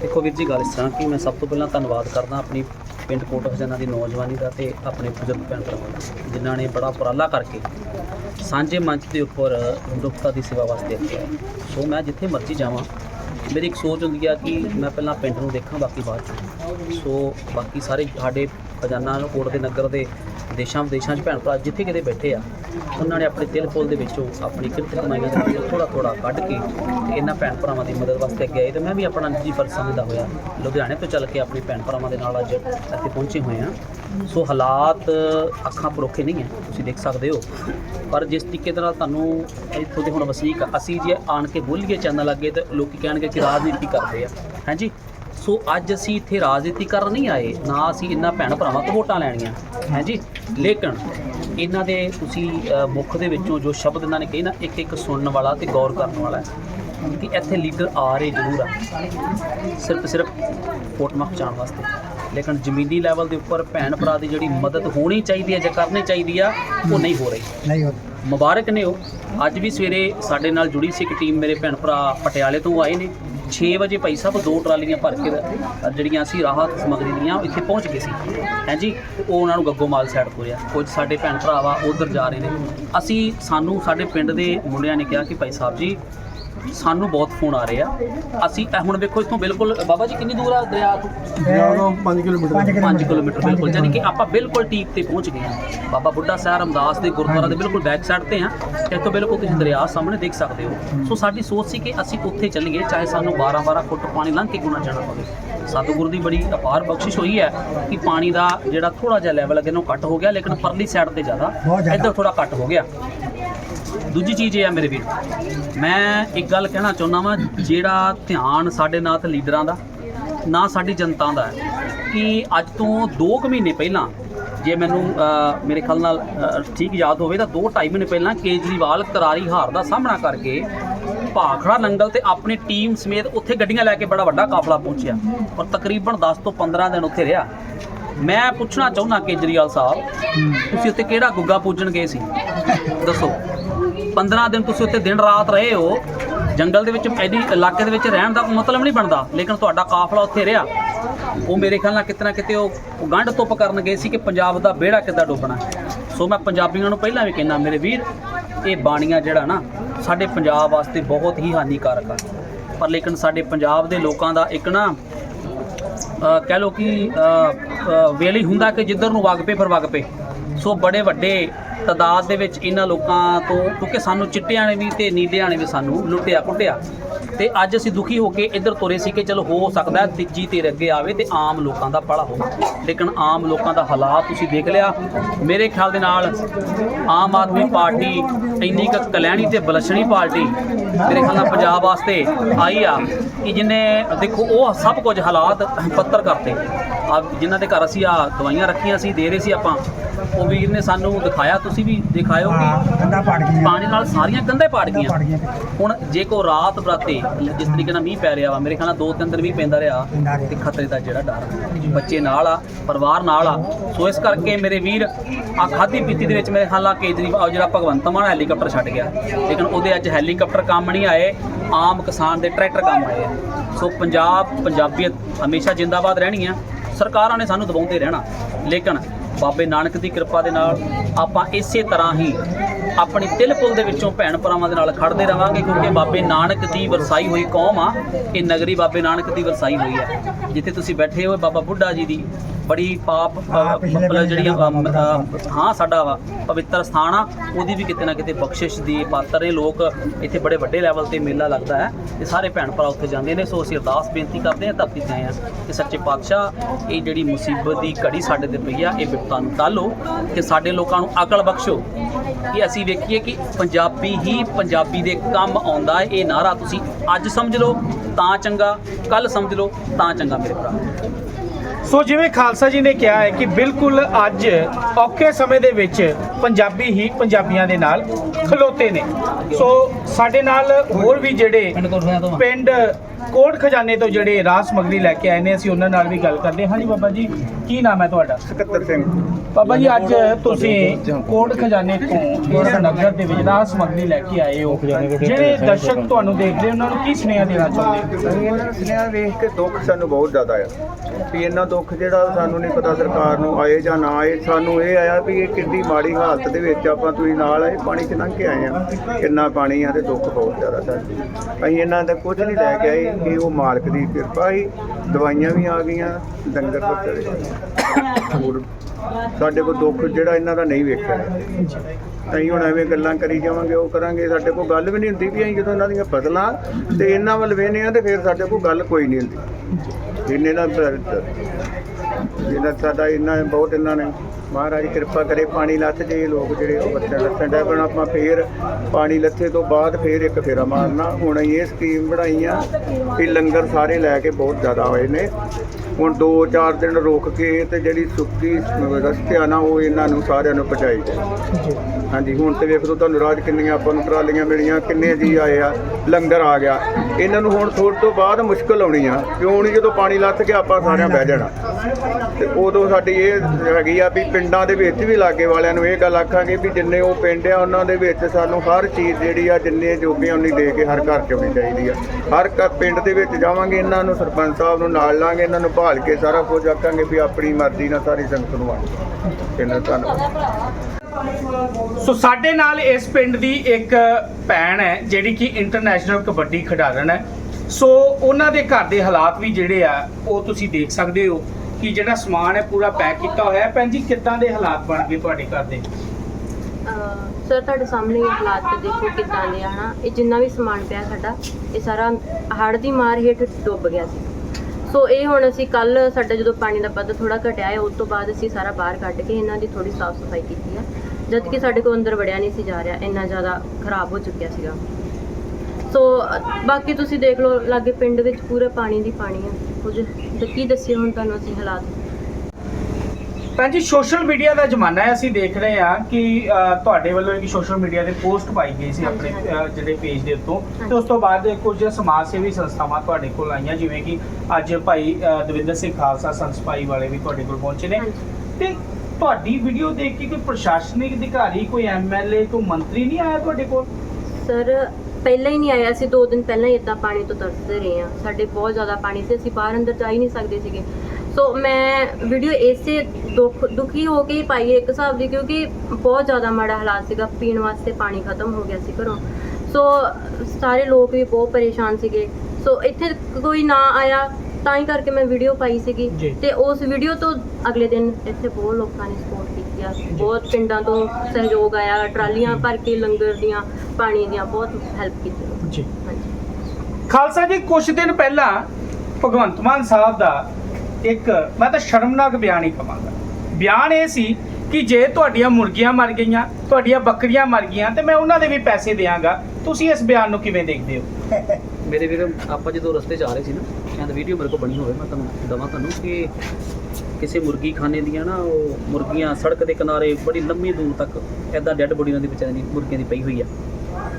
ਦੇਖੋ ਵੀਰ ਜੀ, ਗੱਲ ਇਸ ਤਰ੍ਹਾਂ ਕਿ ਮੈਂ ਸਭ ਤੋਂ ਪਹਿਲਾਂ ਧੰਨਵਾਦ ਕਰਦਾ ਆਪਣੀ ਪਿੰਡ ਕੋਟ ਖਜ਼ਾਨਾ ਦੀ ਨੌਜਵਾਨੀ ਦਾ ਤੇ ਆਪਣੇ ਬਜ਼ੁਰਗ ਭੈਣ ਭਰਾਵਾਂ ਦਾ, ਜਿਨ੍ਹਾਂ ਨੇ ਬੜਾ ਉਪਰਾਲਾ ਕਰਕੇ ਸਾਂਝੇ ਮੰਚ ਦੇ ਉੱਪਰ ਦੁੱਖਤਾ ਦੀ ਸੇਵਾ ਵਾਸਤੇ ਰੱਖਿਆ ਸੋ ਮੈਂ ਜਿੱਥੇ ਮਰਜ਼ੀ ਜਾਵਾਂ ਮੇਰੀ ਇੱਕ ਸੋਚ ਹੁੰਦੀ ਆ ਕਿ ਮੈਂ ਪਹਿਲਾਂ ਪਿੰਡ ਨੂੰ ਦੇਖਾਂ, ਬਾਕੀ ਬਾਅਦ ਚ। ਸੋ ਬਾਕੀ ਸਾਰੇ ਸਾਡੇ ਖਜ਼ਾਨਾ ਕੋਟ ਦੇ ਨਗਰ ਦੇ ਦੇਸ਼ਾਂ ਵਿਦੇਸ਼ਾਂ 'ਚ ਭੈਣ ਭਰਾ ਜਿੱਥੇ ਕਿਤੇ ਬੈਠੇ ਆ, ਉਹਨਾਂ ਨੇ ਆਪਣੇ ਦਿਲ ਫੁੱਲ ਦੇ ਵਿੱਚੋਂ ਆਪਣੀ ਕਿਰਤ ਕਮਾਈਆਂ ਦੇ ਵਿੱਚੋਂ ਥੋੜਾ ਥੋੜਾ ਕੱਢ ਕੇ ਤੇ ਇਹਨਾਂ ਭੈਣ ਭਰਾਵਾਂ ਦੀ ਮਦਦ ਵਾਸਤੇ ਅੱਗੇ ਆਏ ਤੇ ਮੈਂ ਵੀ ਆਪਣਾ ਨਿੱਜੀ ਫਰਜ਼ ਸਮਝਦਾ ਹੋਇਆ, ਲੁਧਿਆਣੇ ਤੋਂ ਚੱਲ ਕੇ ਆਪਣੇ ਭੈਣ ਭਰਾਵਾਂ ਦੇ ਨਾਲ ਅੱਜ ਇੱਥੇ ਪਹੁੰਚੇ ਹੋਏ ਆ ਸੋ ਹਾਲਾਤ ਅੱਖਾਂ ਪਰੋਖੇ ਨਹੀਂ ਹੈ, ਤੁਸੀਂ ਦੇਖ ਸਕਦੇ ਹੋ। ਪਰ ਜਿਸ ਤਰੀਕੇ ਦੇ ਨਾਲ ਤੁਹਾਨੂੰ ਇੱਥੋਂ ਦੇ ਹੁਣ ਵਸਨੀਕ ਅਸੀਂ ਜੇ ਆਣ ਕੇ ਬੋਲੀਏ ਚੈਨਲ ਅੱਗੇ ਤੇ ਲੋਕੀ ਕਹਿਣਗੇ ਕਿ ਰਾਜਨੀਤੀ ਕਰਦੇ ਆ। ਹਾਂਜੀ ਸੋ ਅੱਜ ਅਸੀਂ ਇੱਥੇ ਰਾਜਨੀਤੀ ਕਰਨ ਨਹੀਂ ਆਏ ਨਾ ਅਸੀਂ ਇਹਨਾਂ ਭੈਣ ਭਰਾਵਾਂ ਤੋਂ ਵੋਟਾਂ ਲੈਣੀਆਂ ਹਾਂਜੀ ਲੇਕਿਨ ਇਹਨਾਂ ਦੇ ਤੁਸੀਂ ਮੁੱਖ ਦੇ ਵਿੱਚੋਂ ਜੋ ਸ਼ਬਦ ਇਹਨਾਂ ਨੇ ਕਹੇ ਨਾ ਇੱਕ ਇੱਕ ਸੁਣਨ ਵਾਲਾ ਤੇ ਗੌਰ ਕਰਨ ਵਾਲਾ ਹੈ ਕਿ ਇੱਥੇ ਲੀਡਰ ਆ ਰਹੇ ਜ਼ਰੂਰ ਆ ਸਿਰਫ ਸਿਰਫ ਫੋਟੋਆਂ ਖਿਚਾਉਣ ਵਾਸਤੇ। ਲੇਕਿਨ ਜ਼ਮੀਨੀ ਲੈਵਲ ਦੇ ਉੱਪਰ ਭੈਣ ਭਰਾ ਦੀ ਜਿਹੜੀ ਮਦਦ ਹੋਣੀ ਚਾਹੀਦੀ ਹੈ ਜਾਂ ਕਰਨੀ ਚਾਹੀਦੀ ਆ ਉਹ ਨਹੀਂ ਹੋ ਰਹੀ। ਨਹੀਂ ਹੋ ਮੁਬਾਰਕ ਨੇ ਉਹ। ਅੱਜ ਵੀ ਸਵੇਰੇ ਸਾਡੇ ਨਾਲ ਜੁੜੀ ਸੀ ਇੱਕ ਟੀਮ ਮੇਰੇ ਭੈਣ ਭਰਾ ਪਟਿਆਲੇ ਤੋਂ ਆਏ ਨੇ। 6 ਵਜੇ ਭਾਈ ਸਾਹਿਬ ਦੋ ਟਰਾਲੀਆਂ ਭਰ ਕੇ ਅ, ਜਿਹੜੀਆਂ ਅਸੀਂ ਰਾਹਤ ਸਮਗਰੀ ਦੀਆਂ ਉਹ ਇੱਥੇ ਪਹੁੰਚ ਗਏ ਸੀ। ਹਾਂਜੀ ਉਹ ਉਹਨਾਂ ਨੂੰ ਗੱਗੋ ਮਾਲ ਸਾਈਡ ਤੋਰਿਆ ਕੁਝ ਸਾਡੇ ਭੈਣ ਭਰਾ ਵਾ ਉਧਰ ਜਾ ਰਹੇ ਨੇ। ਅਸੀਂ ਸਾਨੂੰ ਸਾਡੇ ਪਿੰਡ ਦੇ ਮੁੰਡਿਆਂ ਨੇ ਕਿਹਾ ਕਿ ਭਾਈ ਸਾਹਿਬ ਜੀ ਸਾਨੂੰ ਬਹੁਤ ਫੋਨ ਆ ਰਹੇ ਆ। ਅਸੀਂ ਇਹ ਹੁਣ ਵੇਖੋ ਇੱਥੋਂ ਬਿਲਕੁਲ ਬਾਬਾ ਜੀ ਕਿੰਨੀ ਦੂਰ ਆ ਦਰਿਆ ਤੋਂ? ਜਦੋਂ 5 ਕਿਲੋਮੀਟਰ। 5 ਕਿਲੋਮੀਟਰ। ਬਿਲਕੁਲ। ਯਾਨੀ ਕਿ ਆਪਾਂ ਬਿਲਕੁਲ ਟੀਪ ਤੇ ਪਹੁੰਚ ਗਏ ਹਾਂ ਬਾਬਾ ਬੁੱਢਾ ਸਾਹਿਬ ਰਮਦਾਸ ਦੇ ਗੁਰਦੁਆਰਾ ਦੇ ਬਿਲਕੁਲ ਬੈਕ ਸਾਈਡ ਤੇ ਹਾਂ ਤੇ ਇੱਥੋਂ ਬਿਲਕੁਲ ਤੁਸੀਂ ਦਰਿਆ ਸਾਹਮਣੇ ਦੇਖ ਸਕਦੇ ਹੋ। ਸੋ ਸਾਡੀ ਸੋਚ ਸੀ ਕਿ ਅਸੀਂ ਉੱਥੇ ਚੱਲੀਏ ਚਾਹੇ ਸਾਨੂੰ 12 12 ਫੁੱਟ ਪਾਣੀ ਲੰਘ ਕੇ ਗੁਣਾ ਜਾਣਾ ਪਵੇ। ਸਤਿਗੁਰੂ ਦੀ ਬੜੀ ਅਪਾਰ ਬਖਸ਼ਿਸ਼ ਹੋਈ ਹੈ ਕਿ ਪਾਣੀ ਦਾ ਜਿਹੜਾ ਥੋੜਾ ਜਿਹਾ ਲੈਵਲ ਅੱਗੇ ਨੂੰ ਘੱਟ ਹੋ ਗਿਆ ਲੇਕਿਨ ਪਰਲੀ ਸਾਈਡ ਤੇ ਜ਼ਿਆਦਾ। ਇੱਧਰ ਥੋੜਾ ਘੱਟ ਹੋ ਗਿਆ। ਦੂਜੀ ਚੀਜ਼ ਇਹ ਆ ਮੇਰੇ ਵੀਰ, ਮੈਂ ਇੱਕ ਗੱਲ ਕਹਿਣਾ ਚਾਹੁੰਦਾ ਵਾਂ, ਜਿਹੜਾ ਧਿਆਨ ਸਾਡੇ ਨਾਥ ਲੀਡਰਾਂ ਦਾ, ਨਾ ਸਾਡੀ ਜਨਤਾ ਦਾ ਹੈ। ਕਿ ਅੱਜ ਤੋਂ 2 ਕੁ ਮਹੀਨੇ ਪਹਿਲਾਂ, ਜੇ ਮੈਨੂੰ ਮੇਰੇ ਖਿਆਲ ਨਾਲ ਠੀਕ ਯਾਦ ਹੋਵੇ ਤਾਂ 2 2.5 ਮਹੀਨੇ ਪਹਿਲਾਂ ਕੇਜਰੀਵਾਲ ਕਰਾਰੀ ਹਾਰ ਦਾ ਸਾਹਮਣਾ ਕਰਕੇ ਭਾਖੜਾ ਨੰਗਲ ਤੇ ਆਪਣੀ ਟੀਮ ਸਮੇਤ ਉੱਥੇ ਗੱਡੀਆਂ ਲੈ ਕੇ ਬੜਾ ਵੱਡਾ ਕਾਫਲਾ ਪਹੁੰਚਿਆ ਔਰ ਤਕਰੀਬਨ 10 ਤੋਂ 15 ਦਿਨ ਉੱਥੇ ਰਿਹਾ। ਮੈਂ ਪੁੱਛਣਾ ਚਾਹੁੰਦਾ ਕੇਜਰੀਵਾਲ ਸਾਹਿਬ, ਤੁਸੀਂ ਉੱਥੇ ਕਿਹੜਾ ਗੁੱਗਾ ਪੂਜਣ ਗਏ ਸੀ? ਦੱਸੋ। 15 ਦਿਨ ਤੁਸੀਂ ਉੱਥੇ ਦਿਨ ਰਾਤ ਰਹੇ ਹੋ ਜੰਗਲ ਦੇ ਵਿੱਚ ਐਡੀ ਇਲਾਕੇ ਦੇ ਵਿੱਚ ਰਹਿਣ ਦਾ ਮਤਲਬ ਨਹੀਂ ਬਣਦਾ। ਲੇਕਿਨ ਤੁਹਾਡਾ ਕਾਫਲਾ ਉੱਥੇ ਰਿਹਾ। ਉਹ ਮੇਰੇ ਖਿਆਲ ਨਾਲ ਕਿਤੇ ਨਾ ਕਿਤੇ ਉਹ ਗੰਢ ਤੁੱਪ ਕਰਨ ਗਏ ਸੀ ਕਿ ਪੰਜਾਬ ਦਾ ਵਿਹੜਾ ਕਿੱਦਾਂ ਡੁੱਬਣਾ ਸੋ ਮੈਂ ਪੰਜਾਬੀਆਂ ਨੂੰ ਪਹਿਲਾਂ ਵੀ ਕਹਿੰਦਾ ਮੇਰੇ ਵੀਰ ਇਹ ਬਾਣੀਆਂ ਜਿਹੜਾ ਨਾ ਸਾਡੇ ਪੰਜਾਬ ਵਾਸਤੇ ਬਹੁਤ ਹੀ ਹਾਨੀਕਾਰਕ ਆ। ਪਰ ਲੇਕਿਨ ਸਾਡੇ ਪੰਜਾਬ ਦੇ ਲੋਕਾਂ ਦਾ ਇੱਕ ਨਾ ਕਹਿ ਲਓ ਕਿ ਅ, ਵੇਲੇ ਹੁੰਦਾ ਕਿ ਜਿੱਧਰ ਨੂੰ ਵਗ ਪਏ ਫਿਰ ਵਗ ਪਏ। ਸੋ ਬੜੇ ਵੱਡੇ ਤਦਾਦ ਦੇ ਵਿੱਚ ਇਹਨਾਂ ਲੋਕਾਂ ਤੋਂ, ਕਿਉਂਕਿ ਸਾਨੂੰ ਚਿੱਟਿਆਂ ਨੇ ਵੀ ਤੇ ਨੀਲਿਆਂ ਨੇ ਵੀ ਸਾਨੂੰ ਲੁੱਟਿਆ, ਕੁੱਟਿਆ। ਤੇ ਅੱਜ ਅਸੀਂ ਦੁਖੀ ਹੋ ਕੇ ਇੱਧਰ ਤੁਰੇ ਸੀ ਕਿ ਚਲੋ ਹੋ ਸਕਦਾ ਤੀਜੀ 'ਤੇ ਅੱਗੇ ਆਵੇ ਤੇ ਆਮ ਲੋਕਾਂ ਦਾ ਪੜਾ ਹੋਵੇ। ਲੇਕਿਨ ਆਮ ਲੋਕਾਂ ਦਾ ਹਾਲਾਤ ਤੁਸੀਂ ਦੇਖ ਲਿਆ। ਮੇਰੇ ਖਿਆਲ ਦੇ ਨਾਲ ਆਮ ਆਦਮੀ ਪਾਰਟੀ ਇੰਨੀ ਕੁ ਕਲਿਆਣੀ ਤੇ ਬਲਸ਼ਣੀ ਪਾਰਟੀ ਮੇਰੇ ਖਿਆਲ ਨਾਲ ਪੰਜਾਬ ਵਾਸਤੇ ਆਈ ਆ ਕਿ ਜਿਹਨੇ ਦੇਖੋ ਉਹ ਸਭ ਕੁਝ ਹਾਲਾਤ ਪੱਤਰ ਕਰਤੇ। ਆ ਜਿਨ੍ਹਾਂ ਦੇ ਘਰ ਅਸੀਂ ਆ ਦਵਾਈਆਂ ਰੱਖੀਆਂ ਸੀ, ਦੇ ਰਹੇ ਸੀ ਆਪਾਂ। ਉਹ ਵੀਰ ਨੇ ਸਾਨੂੰ ਦਿਖਾਇਆ ਤੁਸੀਂ ਵੀ ਦਿਖਾਇਓ ਕਿ ਕੰਦਾ ਪਾੜ ਗਈਆਂ। ਪਾਣੀ ਨਾਲ ਸਾਰੀਆਂ ਕੰਧਾਂ ਪਾੜ ਪਾੜ ਗਈਆਂ। ਗਈਆਂ। ਹੁਣ ਜੇ ਕੋ ਰਾਤ ਬਰਾਤੇ ਜਿਸ ਤਰੀਕੇ ਨਾਲ ਮੀਂਹ ਪੈ ਰਿਹਾ ਵਾ ਮੇਰੇ ਖਿਆਲ ਨਾਲ ਦੋ ਤਿੰਨ ਦਿਨ ਮੀਂਹ ਪੈਂਦਾ ਰਿਹਾ ਪੈਂਦਾ ਰਿਹਾ। ਤੇ ਖਤਰੇ ਦਾ ਜਿਹੜਾ ਡਰ। ਬੱਚੇ ਨਾਲ ਆ ਪਰਿਵਾਰ ਨਾਲ ਆ। ਸੋ ਇਸ ਕਰਕੇ ਮੇਰੇ ਵੀਰ ਆ ਖਾਦੀ ਪੀਤੀ ਦੇ ਵਿੱਚ ਮੇਰੇ ਖਿਆਲ ਨਾਲ ਕੇਜਰੀਵਾਲ ਜਿਹੜਾ ਭਗਵੰਤ ਮਾਨ ਹੈਲੀਕਾਪਟਰ ਛੱਡ ਗਿਆ। ਲੇਕਿਨ ਉਹਦੇ ਅੱਜ ਹੈਲੀਕਾਪਟਰ ਕੰਮ ਨਹੀਂ ਆਏ ਆਮ ਕਿਸਾਨ ਦੇ ਟਰੈਕਟਰ ਕੰਮ ਆਏ ਆ। ਸੋ ਪੰਜਾਬ ਪੰਜਾਬੀਅਤ ਹਮੇਸ਼ਾ ਜਿੰਦਾਬਾਦ ਰਹਿਣੀ ਆ। ਸਰਕਾਰਾਂ ਨੇ ਸਾਨੂੰ ਦਬਾਉਂਦੇ ਰਹਿਣਾ। ਲੇਕਿਨ ਬਾਬੇ ਨਾਨਕ ਦੀ ਕਿਰਪਾ ਦੇ ਨਾਲ ਆਪਾਂ ਇਸੇ ਤਰ੍ਹਾਂ ਹੀ ਆਪਣੀ ਤਿਲ ਪੁਲ ਦੇ ਵਿੱਚੋਂ ਭੈਣ ਭਰਾਵਾਂ ਦੇ ਨਾਲ ਖੜਦੇ ਰਵਾਂਗੇ, ਕਿਉਂਕਿ ਬਾਬੇ ਨਾਨਕ ਦੀ ਵਰਸਾਈ ਹੋਈ ਕੌਮ ਆ, ਇਹ ਨਗਰੀ ਬਾਬੇ ਨਾਨਕ ਦੀ ਵਰਸਾਈ ਹੋਈ ਆ ਜਿੱਥੇ ਤੁਸੀਂ ਬੈਠੇ ਹੋ ਬਾਬਾ ਬੁੱਢਾ ਜੀ ਦੀ ਬੜੀ ਪਾਪ ਮਤਲਬ ਜਿਹੜੀ ਹਾਂ ਸਾਡਾ ਵਾ ਪਵਿੱਤਰ ਸਥਾਨ ਆ ਉਹਦੀ ਵੀ ਕਿਤੇ ਨਾ ਕਿਤੇ ਬਖਸ਼ਿਸ਼ ਦੀ ਪਾਤਰ ਇਹ ਲੋਕ ਇੱਥੇ ਬੜੇ ਵੱਡੇ ਲੈਵਲ ਤੇ ਮੇਲਾ ਲੱਗਦਾ ਹੈ ਤੇ ਸਾਰੇ ਭੈਣ ਭਰਾ ਉੱਥੇ ਜਾਂਦੇ ਨੇ ਸੋ ਅਸੀਂ ਅਰਦਾਸ ਬੇਨਤੀ ਕਰਦੇ ਹਾਂ ਧਰਤੀ ਤੇ ਹਾਂ। ਕਿ ਸੱਚੇ ਪਾਤਸ਼ਾਹ ਇਹ ਜਿਹੜੀ ਮੁਸੀਬਤ ਦੀ ਘੜੀ ਸਾਡੇ ਤੇ ਪਈ ਆ ਇਹ ਵਿਪਤਾ ਨੂੰ ਟਾਲੋ ਕਿ ਸਾਡੇ ਲੋਕਾਂ ਨੂੰ ਅਕਲ ਬਖਸ਼ੋ। ਕਿ ਅਸੀਂ ਵੇਖੀਏ ਕਿ ਪੰਜਾਬੀ ਹੀ ਪੰਜਾਬੀ ਦੇ ਕੰਮ ਆਉਂਦਾ ਹੈ ਇਹ ਨਾਰਾ ਤੁਸੀਂ ਅੱਜ ਸਮਝ ਲਓ ਤਾਂ ਚੰਗਾ ਕੱਲ ਸਮਝ ਲਓ ਤਾਂ ਚੰਗਾ ਮੇਰੇ ਭਰਾ। ਸੋ ਜਿਵੇਂ ਖਾਲਸਾ ਜੀ ਨੇ ਕਿਹਾ ਹੈ ਕਿ ਬਿਲਕੁਲ ਅੱਜ ਔਖੇ ਸਮੇਂ ਦੇ ਵਿੱਚ ਪੰਜਾਬੀ ਹੀ ਪੰਜਾਬੀਆਂ ਦੇ ਨਾਲ ਖਲੋਤੇ ਨੇ। ਸੋ ਸਾਡੇ ਨਾਲ ਹੋਰ ਵੀ ਜਿਹੜੇ ਪਿੰਡ ਤੋਂ ਕੋਟ ਖਜ਼ਾਨੇ ਤੋਂ ਜਿਹੜੇ ਰਾਸ ਸਮਗਰੀ ਲੈ ਕੇ ਆਏ ਨੇ ਅਸੀਂ ਉਹਨਾਂ ਨਾਲ ਵੀ ਗੱਲ ਕਰਦੇ ਹਾਂ। ਹਾਂਜੀ ਬਾਬਾ ਜੀ ਕੀ ਨਾਮ ਹੈ ਤੁਹਾਡਾ? ਸਕੱਤਰ ਸਿੰਘ। ਬਾਬਾ ਜੀ ਅੱਜ ਤੁਸੀਂ ਕੋਟ ਖਜ਼ਾਨੇ ਤੋਂ ਇਸ ਨਗਰ ਦੇ ਵਿੱਚ ਰਾਸ ਸਮਗਰੀ ਲੈ ਕੇ ਆਏ ਹੋ। ਜਿਹੜੇ ਦਰਸ਼ਕ ਤੁਹਾਨੂੰ ਦੇਖਦੇ ਉਹਨਾਂ ਨੂੰ ਕੀ ਸੁਨੇਹਾ ਦੇਣਾ ਚਾਹੁੰਦੇ ਹੋ? ਅਸੀਂ ਇਹਨਾਂ ਨੂੰ ਸੁਨੇਹਾ ਵੇਖ ਕੇ ਦੁੱਖ ਸਾਨੂੰ ਬਹੁਤ ਜ਼ਿਆਦਾ ਆ। ਵੀ ਇਹਨਾਂ ਦੁੱਖ ਜਿਹੜਾ ਸਾਨੂੰ ਨਹੀਂ ਪਤਾ ਸਰਕਾਰ ਨੂੰ ਆਏ ਜਾਂ ਨਾ ਆਏ, ਸਾਨੂੰ ਇਹ ਆਇਆ ਵੀ ਇਹ ਕਿੰਨੀ ਮਾੜੀ ਹਾਲਤ ਦੇ ਵਿੱਚ ਆਪਾਂ ਤੁਸੀਂ ਨਾਲ ਆਏ, ਪਾਣੀ 'ਚ ਲੰਘ ਕੇ ਆਏ ਆ? ਕਿੰਨਾ ਪਾਣੀ ਆ ਤੇ ਦੁੱਖ ਬਹੁਤ ਜ਼ਿਆਦਾ ਸਾਨੂੰ ਅਸੀਂ ਇਹਨਾਂ ਦਾ ਕੁਝ ਨਹੀਂ ਲੈ ਕੇ ਆਏ, ਇਹ ਉਹ ਮਾਲਕ ਦੀ ਕਿਰਪਾ ਹੀ ਦਵਾਈਆਂ ਵੀ ਆ ਗਈਆਂ, ਡੰਗਰ ਬੱਚੇ ਹੋਰ ਸਾਡੇ ਕੋਲ ਦੁੱਖ ਜਿਹੜਾ ਇਹਨਾਂ ਦਾ ਨਹੀਂ ਵੇਖਿਆ। ਅਸੀਂ ਹੁਣ ਐਵੇਂ ਗੱਲਾਂ ਕਰੀ ਜਾਵਾਂਗੇ, ਉਹ ਕਰਾਂਗੇ, ਸਾਡੇ ਕੋਲ ਗੱਲ ਵੀ ਨਹੀਂ ਹੁੰਦੀ ਵੀ ਅਸੀਂ ਜਦੋਂ ਇਹਨਾਂ ਦੀਆਂ ਫਸਲਾਂ ਤੇ ਇਹਨਾਂ ਵੱਲ ਵੇਖਦੇ ਆ ਤੇ ਫਿਰ ਸਾਡੇ ਕੋਲ ਗੱਲ ਕੋਈ ਨਹੀਂ ਹੁੰਦੀ। ਇੰਨੇ ਦਾ ਇਹਨਾਂ ਸਾਡਾ ਇੰਨਾ ਬਹੁਤ ਇਹਨਾਂ ਨੇ, ਮਹਾਰਾਜ ਕਿਰਪਾ ਕਰੇ ਪਾਣੀ ਲੱਥ ਜੇ, ਲੋਕ ਜਿਹੜੇ ਉਹ ਬੱਚੇ ਲੱਥਣ ਦਾ ਬਣਾ ਆਪਾਂ ਫੇਰ ਪਾਣੀ ਲੱਥੇ ਤੋਂ ਬਾਅਦ ਫੇਰ ਇੱਕ ਫੇਰਾ ਮਾਰਨਾ। ਹੁਣ ਅਸੀਂ ਇਹ ਸਕੀਮ ਬਣਾਈ ਆ ਕਿ ਲੰਗਰ ਸਾਰੇ ਲੈ ਕੇ ਬਹੁਤ ਜ਼ਿਆਦਾ ਹੋਏ ਨੇ। ਹੁਣ 2-4 ਦਿਨ ਰੋਕ ਕੇ ਤੇ ਜਿਹੜੀ ਸੁੱਕੀ ਰਸਤਿਆ ਨਾ ਉਹ ਇਹਨਾਂ ਨੂੰ ਸਾਰਿਆਂ ਨੂੰ ਪਹੁੰਚਾਈ ਜਾਏ। ਹਾਂਜੀ, ਹੁਣ ਤੇ ਵੇਖ ਲਓ ਤੁਹਾਨੂੰ ਰਾਜ ਕਿੰਨੀਆਂ ਆਪਾਂ ਨੂੰ ਟਰਾਲੀਆਂ ਮਿਲੀਆਂ, ਕਿੰਨੇ ਜੀ ਆਏ ਆ, ਲੰਗਰ ਆ ਗਿਆ। ਇਹਨਾਂ ਨੂੰ ਹੁਣ ਥੋੜ੍ਹ ਤੋਂ ਬਾਅਦ ਮੁਸ਼ਕਲ ਆਉਣੀ ਆ, ਕਿਉਂ ਨਹੀਂ ਜਦੋਂ ਪਾਣੀ ਲੱਥ ਕੇ ਆਪਾਂ ਸਾਰਿਆਂ ਬਹਿ ਜਾਣਾ। ਤੇ ਉਦੋਂ ਸਾਡੀ ਇਹ ਹੈਗੀ ਆ ਵੀ ਪਿੰਡਾਂ ਦੇ ਵਿੱਚ ਵੀ ਲਾਗੇ ਵਾਲਿਆਂ ਨੂੰ ਇਹ ਗੱਲ ਆਖਾਂਗੇ ਵੀ ਜਿੰਨੇ ਉਹ ਪਿੰਡ ਆ, ਉਹਨਾਂ ਦੇ ਵਿੱਚ ਸਾਨੂੰ ਹਰ ਚੀਜ਼ ਜਿਹੜੀ ਆ, ਜਿੰਨੇ ਜੋਗੇ ਆ, ਉਨੀ ਦੇ ਕੇ ਹਰ ਘਰ 'ਚ ਆਉਣੀ ਚਾਹੀਦੀ ਆ। ਹਰ ਘਰ ਪਿੰਡ ਦੇ ਵਿੱਚ ਜਾਵਾਂਗੇ, ਇਹਨਾਂ ਨੂੰ ਸਰਪੰਚ ਸਾਹਿਬ ਨੂੰ ਨਾਲ ਲਾਂਗੇ, ਇਹਨਾਂ ਨੂੰ ਭਾਲ ਕੇ ਸਾਰਾ ਕੁਝ ਆਖਾਂਗੇ ਵੀ ਆਪਣੀ ਮਰਜ਼ੀ ਨਾਲ ਸਾਰੀ ਸੰਗਤ ਨੂੰ ਵੰਡ ਕਿੰਨਾ ਧੰਨਵਾਦ। ਸੋ ਸਾਡੇ ਨਾਲ ਇਸ ਪਿੰਡ ਦੀ ਇੱਕ ਭੈਣ ਹੈ, ਜਿਹੜੀ ਕਿ ਇੰਟਰਨੈਸ਼ਨਲ ਕਬੱਡੀ ਖਿਡਾਰਨ ਹੈ। ਸੋ ਉਹਨਾਂ ਦੇ ਘਰ ਦੇ ਹਾਲਾਤ ਵੀ ਜਿਹੜੇ ਆ, ਉਹ ਤੁਸੀਂ ਦੇਖ ਸਕਦੇ ਹੋ ਕਿ ਜਿਹੜਾ ਸਮਾਨ ਹੈ, ਪੂਰਾ ਪੈਕ ਕੀਤਾ ਹੋਇਆ ਹੈ। ਭੈਣ ਜੀ, ਕਿੱਦਾਂ ਦੇ ਹਾਲਾਤ ਬਣ ਗਏ ਤੁਹਾਡੇ ਘਰ ਦੇ? ਸਰ, ਤੁਹਾਡੇ ਸਾਹਮਣੇ ਇਹ ਹਾਲਾਤ ਦੇਖੋ ਕਿੱਦਾਂ ਦੇ ਆ, ਹਨਾ? ਇਹ ਜਿੰਨਾ ਵੀ ਸਮਾਨ ਪਿਆ ਸਾਡਾ, ਇਹ ਸਾਰਾ ਹੜ੍ਹ ਦੀ ਮਾਰ ਹੇਠ ਡੁੱਬ ਗਿਆ ਸੀ। ਸੋ ਇਹ ਹੁਣ ਅਸੀਂ ਕੱਲ ਸਾਡਾ ਜਦੋਂ ਪਾਣੀ ਦਾ ਪੱਧਰ ਥੋੜਾ ਘਟਿਆ ਹੈ, ਉਸ ਤੋਂ ਬਾਅਦ ਅਸੀਂ ਸਾਰਾ ਬਾਹਰ ਕੱਢ ਕੇ ਇਹਨਾਂ ਦੀ ਥੋੜੀ ਸਾਫ਼ ਸਫ਼ਾਈ ਕੀਤੀ ਆ ਜਦ ਕਿ ਸਾਡੇ ਕੋਲ ਅੰਦਰ ਵੜਿਆ ਨਹੀਂ ਸੀ ਜਾ ਰਿਹਾ, ਇੰਨਾ ਜ਼ਿਆਦਾ ਖਰਾਬ ਹੋ ਚੁੱਕਿਆ ਸੀਗਾ। ਸੋ, ਬਾਕੀ ਤੁਸੀਂ ਦੇਖ ਲਓ, ਲਾਗੇ ਪਿੰਡ ਵਿੱਚ ਪੂਰਾ ਪਾਣੀ ਦੀ ਪਾਣੀ ਆ ਕੁਝ ਕੀ ਦੱਸੀਏ ਹੁਣ ਤੁਹਾਨੂੰ ਅਸੀਂ ਹਾਲਾਤ? ਭੈਣ ਜੀ ਸੋਸ਼ਲ ਮੀਡੀਆ ਦਾ ਜ਼ਮਾਨਾ ਹੈ ਅਸੀਂ ਦੇਖ ਰਹੇ ਹਾਂ ਕਿ ਤੁਹਾਡੇ ਵੱਲੋਂ ਇੱਕ ਸੋਸ਼ਲ ਮੀਡੀਆ ਤੇ ਪੋਸਟ ਪਾਈ ਗਈ ਸੀ ਆਪਣੇ ਜਿਹੜੇ ਪੇਜ ਦੇ ਉੱਤੋਂ। ਤੇ ਉਸ ਤੋਂ ਬਾਅਦ ਕੁਝ ਸਮਾਜ ਸੇਵੀ ਸੰਸਥਾਵਾਂ ਤੁਹਾਡੇ ਕੋਲ ਆਈਆਂ ਜਿਵੇਂ ਕਿ ਅੱਜ ਭਾਈ ਦਵਿੰਦਰ ਸਿੰਘ ਖਾਲਸਾ ਸੰਸਪਾਈ ਵਾਲੇ ਵੀ ਤੁਹਾਡੇ ਕੋਲ ਪਹੁੰਚੇ ਨੇ। ਤੇ ਤੁਹਾਡੀ ਵੀਡੀਓ ਦੇਖ ਕੇ ਕੋਈ ਪ੍ਰਸ਼ਾਸਨਿਕ ਅਧਿਕਾਰੀ ਕੋਈ ਐਮਐਲਏ ਕੋਈ ਮੰਤਰੀ ਨਹੀਂ ਆਇਆ ਤੁਹਾਡੇ ਕੋਲ? ਸਰ ਪਹਿਲਾਂ ਹੀ ਨਹੀਂ ਆਇਆ। ਸੀ ਦੋ ਦਿਨ ਪਹਿਲਾਂ ਹੀ ਇਦਾਂ ਪਾਣੀ ਤੋਂ ਤਰਸਦੇ ਰਹੇ ਆ ਸਾਡੇ ਬਹੁਤ ਜ਼ਿਆਦਾ ਪਾਣੀ ਸੀ ਅਸੀਂ ਬਾਹਰ ਅੰਦਰ ਜਾ ਹੀ ਨਹੀਂ ਸਕਦੇ ਸੀਗੇ। ਸੋ ਮੈਂ ਵੀਡੀਓ ਇਸੇ ਦੁੱਖ ਦੁਖੀ ਹੋ ਕੇ ਹੀ ਪਾਈ ਹੈ ਇੱਕ ਹਿਸਾਬ ਦੀ ਕਿਉਂਕਿ ਬਹੁਤ ਜ਼ਿਆਦਾ ਮਾੜਾ ਹਾਲਾਤ ਸੀਗਾ। ਪੀਣ ਵਾਸਤੇ ਪਾਣੀ ਖਤਮ ਹੋ ਗਿਆ ਸੀ ਘਰੋਂ। ਸੋ ਸਾਰੇ ਲੋਕ ਵੀ ਬਹੁਤ ਪਰੇਸ਼ਾਨ ਸੀਗੇ। ਸੋ ਇੱਥੇ ਕੋਈ ਨਾ ਆਇਆ ਤਾਂ ਹੀ ਕਰਕੇ ਮੈਂ ਵੀਡੀਓ ਪਾਈ ਸੀਗੀ। ਤੇ ਉਸ ਵੀਡੀਓ ਤੋਂ ਅਗਲੇ ਦਿਨ ਇੱਥੇ ਬਹੁਤ ਲੋਕਾਂ ਨੇ ਸਪੋਰਟ ਕੀਤੀ। ਆ ਬਹੁਤ ਪਿੰਡਾਂ ਤੋਂ ਸਹਿਯੋਗ ਆਇਆ ਟਰਾਲੀਆਂ ਭਰ ਕੇ ਲੰਗਰ ਦੀਆਂ ਪਾਣੀ ਦੀਆਂ ਬਹੁਤ ਹੈਲਪ ਕੀਤੀ। ਜੀ। ਹਾਂਜੀ। ਖਾਲਸਾ ਜੀ ਕੁਝ ਦਿਨ ਪਹਿਲਾਂ ਭਗਵੰਤ ਮਾਨ ਸਾਹਿਬ ਦਾ ਇੱਕ, ਮੈਂ ਤਾਂ ਸ਼ਰਮਨਾਕ ਬਿਆਨ ਹੀ ਕਵਾਂਗਾ। ਬਿਆਨ ਇਹ ਸੀ ਕਿ ਜੇ ਤੁਹਾਡੀਆਂ ਮੁਰਗੀਆਂ ਮਰ ਗਈਆਂ, ਤੁਹਾਡੀਆਂ ਬੱਕਰੀਆਂ ਮਰ ਗਈਆਂ, ਤੇ ਮੈਂ ਉਹਨਾਂ ਦੇ ਵੀ ਪੈਸੇ ਦੇਵਾਂਗਾ ਤੁਸੀਂ ਇਸ ਬਿਆਨ ਨੂੰ ਕਿਵੇਂ ਦੇਖਦੇ ਹੋ? ਮੇਰੇ ਵੀਰ, ਆਪਾਂ ਜਦੋਂ ਰਸਤੇ 'ਚ ਆ ਰਹੇ ਸੀ ਨਾ, ਸ਼ਾਇਦ ਵੀਡੀਓ ਮੇਰੇ ਕੋਲ ਬਣੀ ਹੋਵੇ, ਮੈਂ ਤੁਹਾਨੂੰ ਦਵਾਂ ਤੁਹਾਨੂੰ ਕਿ ਕਿਸੇ ਮੁਰਗੀ ਖਾਨੇ ਦੀਆਂ ਨਾ, ਉਹ ਮੁਰਗੀਆਂ ਸੜਕ ਦੇ ਕਿਨਾਰੇ ਬੜੀ ਲੰਮੀ ਦੂਰ ਤੱਕ ਐਦਾਂ ਡੈੱਡ ਬੋਡੀ ਉਹਨਾਂ ਦੀ ਵਿਚਾਰਿਆਂ ਮੁਰਗੀਆਂ ਦੀ ਪਈ ਹੋਈ ਆ।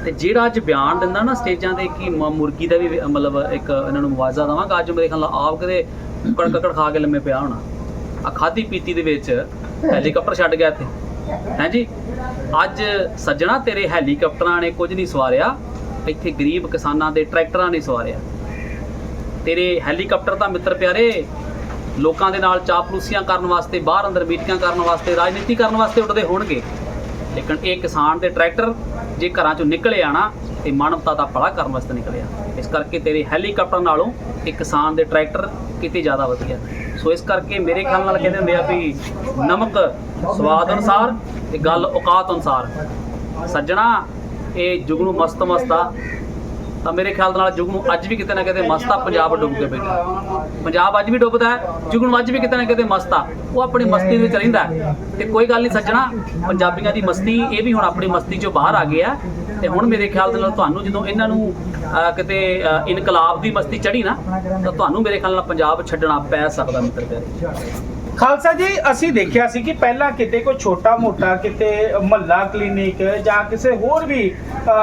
ਤੇ ਜਿਹੜਾ ਅੱਜ ਬਿਆਨ ਦਿੰਦਾ ਨਾ ਸਟੇਜਾਂ ਤੇ ਕਿ ਮੁਰਗੀ ਦਾ ਵੀ ਮਤਲਬ ਇੱਕ ਇਹਨਾਂ ਨੂੰ ਮੁਆਵਜ਼ਾ ਦਵਾਂਗਾ, ਅੱਜ ਮੇਰੇ ਖਿਆਲ ਆਪ ਕਦੇ ਕੁੱਕੜ ਕੱਕੜ ਖਾ ਕੇ ਲੰਮੇ ਪਿਆ ਹੋਣਾ। ਆ ਖਾਦੀ ਪੀਤੀ ਦੇ ਵਿੱਚ ਹੈਲੀਕਾਪਟਰ ਛੱਡ ਗਿਆ ਇੱਥੇ। ਹੈਂਜੀ ਅੱਜ ਸੱਜਣਾ ਤੇਰੇ ਹੈਲੀਕਾਪਟਰਾਂ ਨੇ ਕੁਝ ਨਹੀਂ ਸਵਾਰਿਆ, ਇੱਥੇ ਗਰੀਬ ਕਿਸਾਨਾਂ ਦੇ ਟਰੈਕਟਰਾਂ ਨੇ ਸਵਾਰਿਆ। ਤੇਰੇ ਹੈਲੀਕਾਪਟਰ ਤਾਂ ਮਿੱਤਰ ਪਿਆਰੇ, ਲੋਕਾਂ ਦੇ ਨਾਲ ਚਾਪਲੂਸੀਆਂ ਕਰਨ ਵਾਸਤੇ, ਬਾਹਰ ਅੰਦਰ ਮੀਟਿੰਗਾਂ ਕਰਨ ਵਾਸਤੇ, ਰਾਜਨੀਤੀ ਕਰਨ ਵਾਸਤੇ ਉੱਡਦੇ ਹੋਣਗੇ। ਲੇਕਿਨ ਇਹ ਕਿਸਾਨ ਦੇ ਟਰੈਕਟਰ ਜੇ ਘਰਾਂ ਚੋਂ ਨਿਕਲੇ ਆਣਾ ਤੇ ਮਾਨਵਤਾ ਦਾ ਭਲਾ ਕਰਨ ਵਾਸਤੇ ਨਿਕਲਿਆ ਇਸ ਕਰਕੇ ਤੇਰੇ ਹੈਲੀਕਾਪਟਰ ਨਾਲੋਂ ਇਹ ਕਿਸਾਨ ਦੇ ਟਰੈਕਟਰ ਕਿਤੇ ਜ਼ਿਆਦਾ ਵਧੀਆ। ਸੋ ਇਸ ਕਰਕੇ ਮੇਰੇ ਖਿਆਲ ਨਾਲ ਕਹਿੰਦੇ ਹੁੰਦੇ ਆ ਵੀ ਨਮਕ ਸਵਾਦ ਅਨੁਸਾਰ ਤੇ ਗੱਲ ਔਕਾਤ ਅਨੁਸਾਰ। ਸੱਜਣਾ, ਇਹ ਜੁਗਨੂ ਮਸਤ ਮਸਤਾ ਤਾਂ ਮੇਰੇ ਖਿਆਲ ਨਾਲ ਜੁਗਨੂ ਅੱਜ ਵੀ ਕਿਤੇ ਨਾ ਕਿਤੇ ਮਸਤਾ ਪੰਜਾਬ ਡੁੱਬ ਕੇ ਬੈਠਾ ਪੰਜਾਬ ਅੱਜ ਵੀ ਡੁੱਬਦਾ ਹੈ, ਜੁਗਨੂ ਅੱਜ ਵੀ ਕਿਤੇ ਨਾ ਕਿਤੇ ਮਸਤਾ ਉਹ ਆਪਣੀ ਮਸਤੀ ਵਿੱਚ ਰਹਿੰਦਾ ਹੈ। ਤੇ ਕੋਈ ਗੱਲ ਨਹੀਂ ਸੱਜਣਾ, ਪੰਜਾਬੀਆਂ ਦੀ ਮਸਤੀ, ਇਹ ਵੀ ਹੁਣ ਆਪਣੀ ਮਸਤੀ ਚੋਂ ਬਾਹਰ ਆ ਗਏ ਆ ਤੇ ਹੁਣ ਮੇਰੇ ਖਿਆਲ ਦੇ ਨਾਲ ਤੁਹਾਨੂੰ ਜਦੋਂ ਇਹਨਾਂ ਨੂੰ ਕਿਤੇ ਇਨਕਲਾਬ ਦੀ ਮਸਤੀ ਚੜੀ ਨਾ, ਤਾਂ ਤੁਹਾਨੂੰ ਮੇਰੇ ਖਿਆਲ ਨਾਲ ਪੰਜਾਬ ਛੱਡਣਾ ਪੈ ਸਕਦਾ, ਮਿੱਤਰ ਪਿਆਰੇ। ਖਾਲਸਾ ਜੀ, ਅਸੀਂ ਦੇਖਿਆ ਸੀ ਕਿ ਪਹਿਲਾਂ ਕਿਤੇ ਕੋਈ ਛੋਟਾ ਮੋਟਾ ਕਿਤੇ ਮਹੱਲਾ ਕਲੀਨਿਕ ਜਾਂ ਕਿਸੇ ਹੋਰ ਵੀ